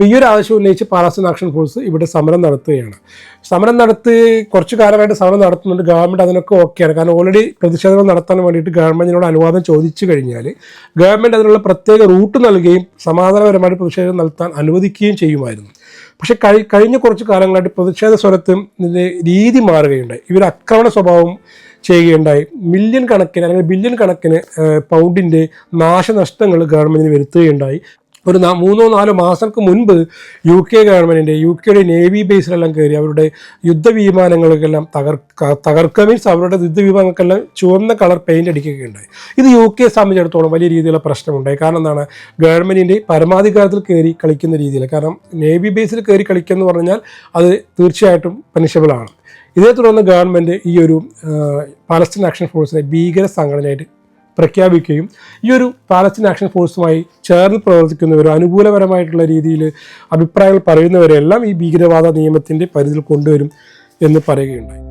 അപ്പോൾ ഈ ഒരു ആവശ്യം ഉന്നയിച്ച് പാലസ്തീൻ ആക്ഷൻ ഫോഴ്സ് ഇവിടെ സമരം നടത്തുകയാണ്. സമരം നടത്തി കുറച്ച് കാലമായിട്ട് സമരം നടത്തുന്നുണ്ട്. ഗവൺമെന്റ് അതിനൊക്കെ ഓക്കെയാണ് കാരണം ഓൾറെഡി പ്രതിഷേധങ്ങൾ നടത്താൻ വേണ്ടിയിട്ട് ഗവൺമെന്റിനോട് അനുവാദം ചോദിച്ചു കഴിഞ്ഞാൽ ഗവൺമെന്റ് അതിനുള്ള പ്രത്യേക റൂട്ട് നൽകുകയും സമാധാനപരമായിട്ട് പ്രതിഷേധം നടത്താൻ അനുവദിക്കുകയും ചെയ്യുമായിരുന്നു. പക്ഷേ കഴി കഴിഞ്ഞ കുറച്ച് കാലങ്ങളായിട്ട് പ്രതിഷേധ സ്വരത്തും രീതി മാറുകയുണ്ടായി. ഇവർ ആക്രമണ സ്വഭാവം ചെയ്യുകയുണ്ടായി. മില്യൺ കണക്കിന് അല്ലെങ്കിൽ ബില്യൺ കണക്കിന് പൗണ്ടിന്റെ നാശനഷ്ടങ്ങൾ ഗവൺമെന്റിന് വരുത്തുകയുണ്ടായി. ഒരു മൂന്നോ നാലോ മാസങ്ങൾക്ക് മുൻപ് യു കെ ഗവൺമെന്റിന്റെ യു കെയുടെ നേവി ബേസിലെല്ലാം കയറി അവരുടെ യുദ്ധവിമാനങ്ങൾക്കെല്ലാം തകർക്ക തകർക്കുക മീൻസ് അവരുടെ യുദ്ധവിമാനങ്ങൾക്കെല്ലാം ചുവന്ന കളർ പെയിന്റ് അടിക്കുകയുണ്ടായി ഇത് യു കെ സംബന്ധിച്ചിടത്തോളം വലിയ രീതിയിലുള്ള പ്രശ്നമുണ്ടായി. കാരണം എന്താണ്? ഗവൺമെന്റിന്റെ പരമാധികാരത്തിൽ കയറി കളിക്കുന്ന രീതിയിൽ കാരണം നേവി ബേസിൽ കയറി കളിക്കുക എന്ന് പറഞ്ഞാൽ അത് തീർച്ചയായിട്ടും പനിഷബിളാണ് ഇതേ തുടർന്ന് ഗവൺമെന്റ് ഈ ഒരു പാലസ്തീൻ ആക്ഷൻ ഫോഴ്സിനെ ഭീകര സംഘടനയായിട്ട് പ്രഖ്യാപിക്കുകയും ഈ ഒരു പാലസ്തീൻ ആക്ഷൻ ഫോഴ്സുമായി ചേർന്ന് പ്രവർത്തിക്കുന്നവരോ അനുകൂലപരമായിട്ടുള്ള രീതിയിൽ അഭിപ്രായങ്ങൾ പറയുന്നവരെല്ലാം ഈ ഭീകരവാദ നിയമത്തിന്റെ പരിധിയിൽ കൊണ്ടുവരും എന്ന് പറയുകയുണ്ടായി.